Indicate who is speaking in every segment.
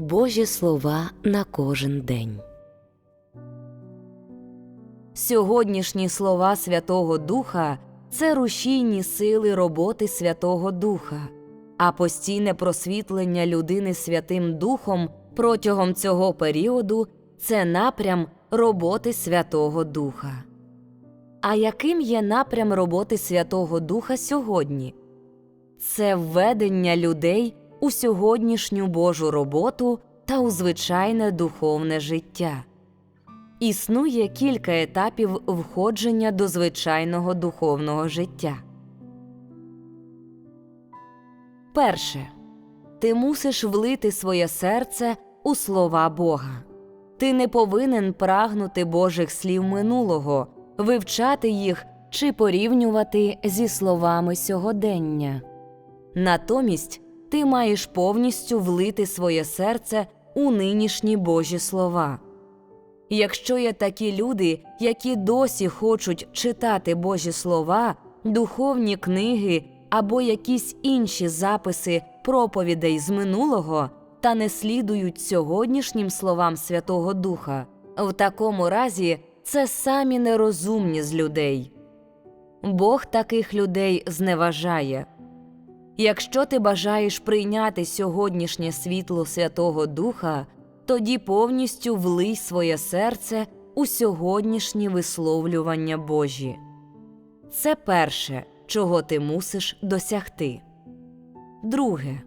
Speaker 1: Божі слова на кожен день.
Speaker 2: Сьогоднішні слова Святого Духа це рушійні сили роботи Святого Духа, а постійне просвітлення людини Святим Духом протягом цього періоду це напрям роботи Святого Духа. А яким є напрям роботи Святого Духа сьогодні? Це введення людей у сьогоднішню Божу роботу та у звичайне духовне життя. Існує кілька етапів входження до звичайного духовного життя. Перше. Ти мусиш влити своє серце у слова Бога. Ти не повинен прагнути Божих слів минулого, вивчати їх чи порівнювати зі словами сьогодення. Натомість ти маєш повністю влити своє серце у нинішні Божі слова. Якщо є такі люди, які досі хочуть читати Божі слова, духовні книги або якісь інші записи проповідей з минулого та не слідують сьогоднішнім словам Святого Духа, в такому разі це самі нерозумні з людей. Бог таких людей зневажає. Якщо ти бажаєш прийняти сьогоднішнє світло Святого Духа, тоді повністю влий своє серце у сьогоднішні висловлювання Божі. Це перше, чого ти мусиш досягти. Друге,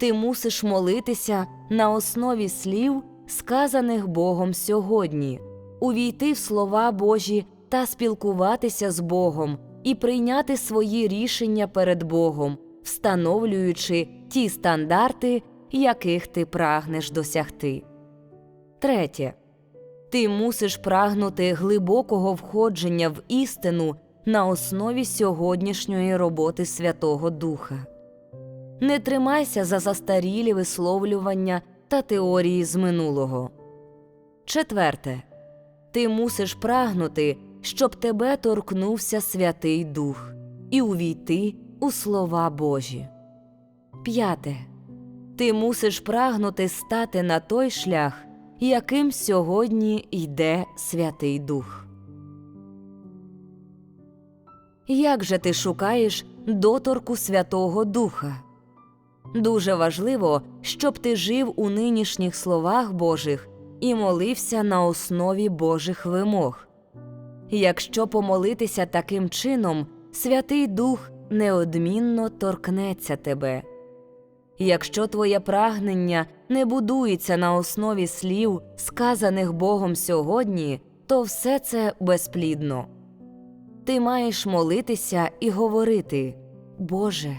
Speaker 2: ти мусиш молитися на основі слів, сказаних Богом сьогодні, увійти в слова Божі та спілкуватися з Богом і прийняти свої рішення перед Богом, встановлюючи ті стандарти, яких ти прагнеш досягти. Третє. Ти мусиш прагнути глибокого входження в істину на основі сьогоднішньої роботи Святого Духа. Не тримайся за застарілі висловлювання та теорії з минулого. Четверте. Ти мусиш прагнути, щоб тебе торкнувся Святий Дух і увійти у слова Божі. П'яте. Ти мусиш прагнути стати на той шлях, яким сьогодні йде Святий Дух. Як же ти шукаєш доторку Святого Духа? Дуже важливо, щоб ти жив у нинішніх словах Божих і молився на основі Божих вимог. Якщо помолитися таким чином, Святий Дух неодмінно торкнеться тебе. Якщо твоє прагнення не будується на основі слів, сказаних Богом сьогодні, то все це безплідно. Ти маєш молитися і говорити Боже,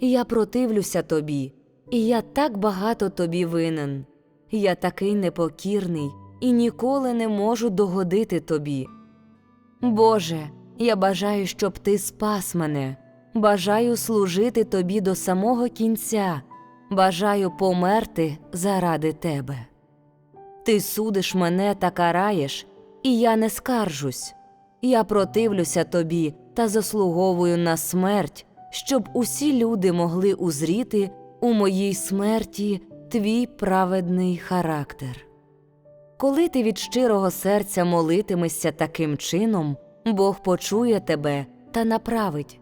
Speaker 2: я противлюся тобі, і я так багато тобі винен. Я такий непокірний і ніколи не можу догодити тобі. Боже, я бажаю, щоб ти спас мене, бажаю служити тобі до самого кінця, бажаю померти заради тебе. Ти судиш мене та караєш, і я не скаржусь. Я противлюся тобі та заслуговую на смерть, щоб усі люди могли узріти у моїй смерті твій праведний характер. Коли ти від щирого серця молитимешся таким чином, Бог почує тебе та направить.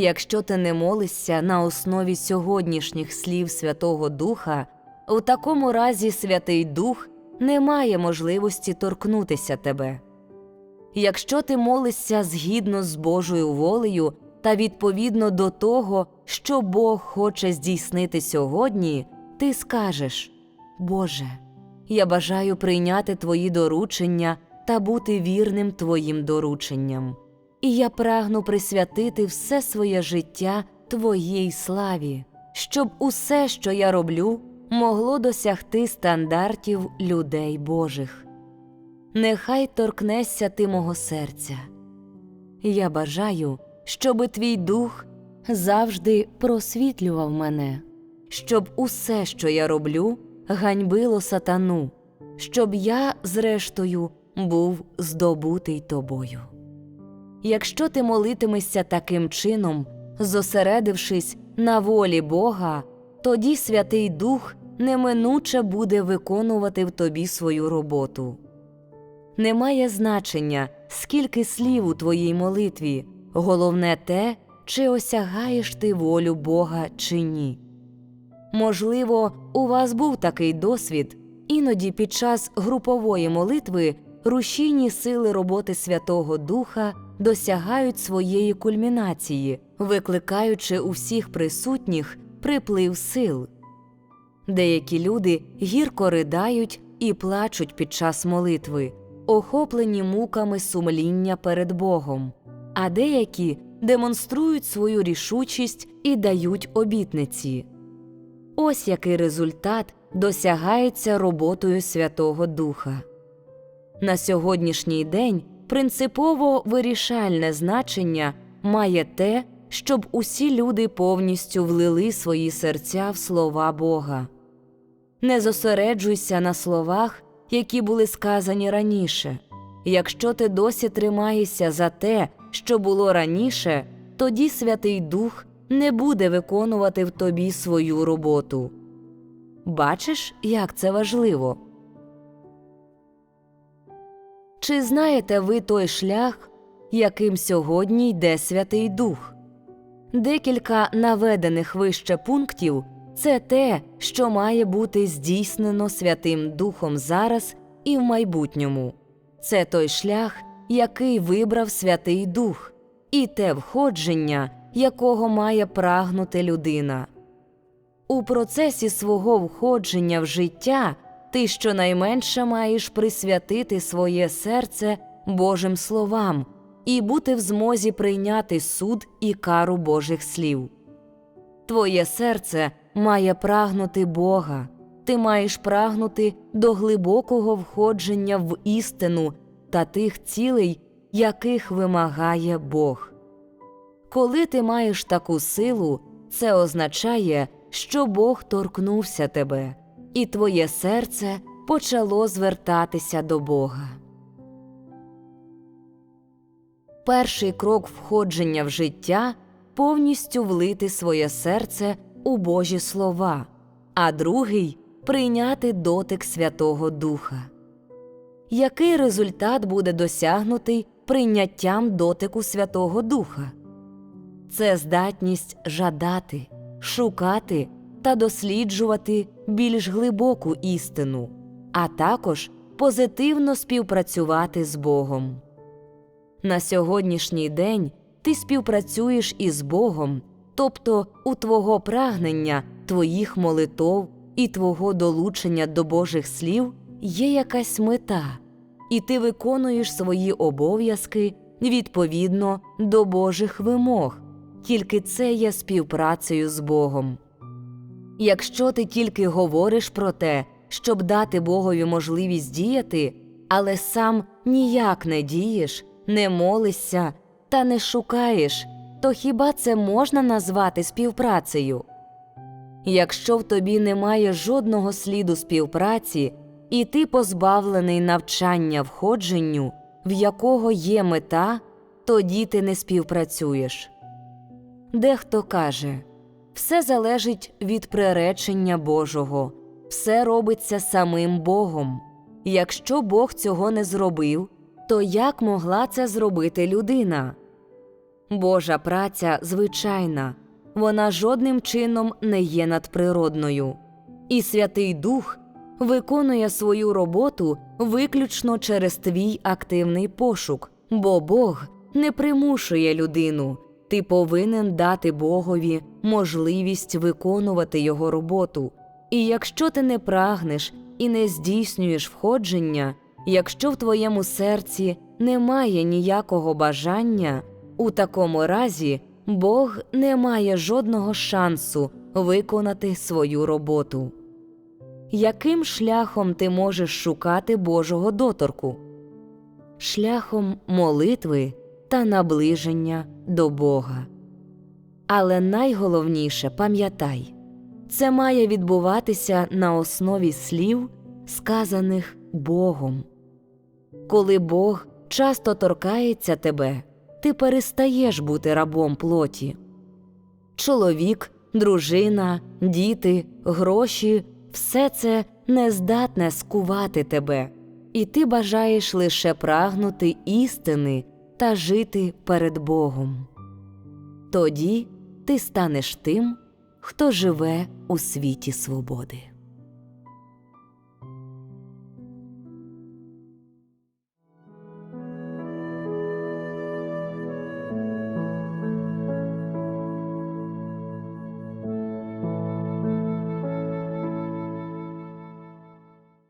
Speaker 2: Якщо ти не молишся на основі сьогоднішніх слів Святого Духа, у такому разі Святий Дух не має можливості торкнутися тебе. Якщо ти молишся згідно з Божою волею та відповідно до того, що Бог хоче здійснити сьогодні, ти скажеш Боже, я бажаю прийняти Твої доручення та бути вірним Твоїм дорученням, і я прагну присвятити все своє життя Твоїй славі, щоб усе, що я роблю, могло досягти стандартів людей Божих. Нехай торкнешся ти мого серця. Я бажаю, щоби твій дух завжди просвітлював мене, щоб усе, що я роблю, ганьбило сатану, щоб я, зрештою, був здобутий тобою. Якщо ти молитимешся таким чином, зосередившись на волі Бога, тоді Святий Дух неминуче буде виконувати в тобі свою роботу. Немає значення, скільки слів у твоїй молитві, головне те, чи осягаєш ти волю Бога чи ні. Можливо, у вас був такий досвід, іноді під час групової молитви рушійні сили роботи Святого Духа досягають своєї кульмінації, викликаючи у всіх присутніх приплив сил. Деякі люди гірко riдають і плачуть під час молитви, охоплені муками сумління перед Богом, а деякі демонструють свою рішучість і дають обітниці. Ось який результат досягається роботою Святого Духа. На сьогоднішній день принципово вирішальне значення має те, щоб усі люди повністю влили свої серця в слова Бога. Не зосереджуйся на словах, які були сказані раніше. Якщо ти досі тримаєшся за те, що було раніше, тоді Святий Дух не буде виконувати в тобі свою роботу. Бачиш, як це важливо? Чи знаєте ви той шлях, яким сьогодні йде Святий Дух? Декілька наведених вище пунктів це те, що має бути здійснено Святим Духом зараз і в майбутньому. Це той шлях, який вибрав Святий Дух, і те входження, якого має прагнути людина. У процесі свого входження в життя ти щонайменше маєш присвятити своє серце Божим словам і бути в змозі прийняти суд і кару Божих слів. Твоє серце має прагнути Бога, ти маєш прагнути до глибокого входження в істину та тих цілей, яких вимагає Бог. Коли ти маєш таку силу, це означає, що Бог торкнувся тебе, і твоє серце почало звертатися до Бога. Перший крок входження в життя повністю влити своє серце у Божі слова, а другий прийняти дотик Святого Духа. Який результат буде досягнутий прийняттям дотику Святого Духа? Це здатність жадати, шукати та досліджувати більш глибоку істину, а також позитивно співпрацювати з Богом. На сьогоднішній день ти співпрацюєш із Богом, тобто у твого прагнення, твоїх молитов і твого долучення до Божих слів є якась мета, і ти виконуєш свої обов'язки відповідно до Божих вимог, тільки це є співпрацею з Богом. Якщо ти тільки говориш про те, щоб дати Богові можливість діяти, але сам ніяк не дієш, не молишся та не шукаєш, то хіба це можна назвати співпрацею? Якщо в тобі немає жодного сліду співпраці, і ти позбавлений навчання входженню, в якого є мета, тоді ти не співпрацюєш. Дехто каже все залежить від приречення Божого, все робиться самим Богом. Якщо Бог цього не зробив, то як могла це зробити людина? Божа праця звичайна, вона жодним чином не є надприродною, і Святий Дух виконує свою роботу виключно через твій активний пошук, бо Бог не примушує людину, ти повинен дати Богові можливість виконувати його роботу. І якщо ти не прагнеш і не здійснюєш входження, якщо в твоєму серці немає ніякого бажання, у такому разі Бог не має жодного шансу виконати свою роботу. Яким шляхом ти можеш шукати Божого доторку? Шляхом молитви та наближення до Бога. Але найголовніше пам'ятай це має відбуватися на основі слів, сказаних Богом. Коли Бог часто торкається тебе, ти перестаєш бути рабом плоті. Чоловік, дружина, діти, гроші все це не здатне скувати тебе, і ти бажаєш лише прагнути істини та жити перед Богом. Тоді ти станеш тим, хто живе у світі свободи.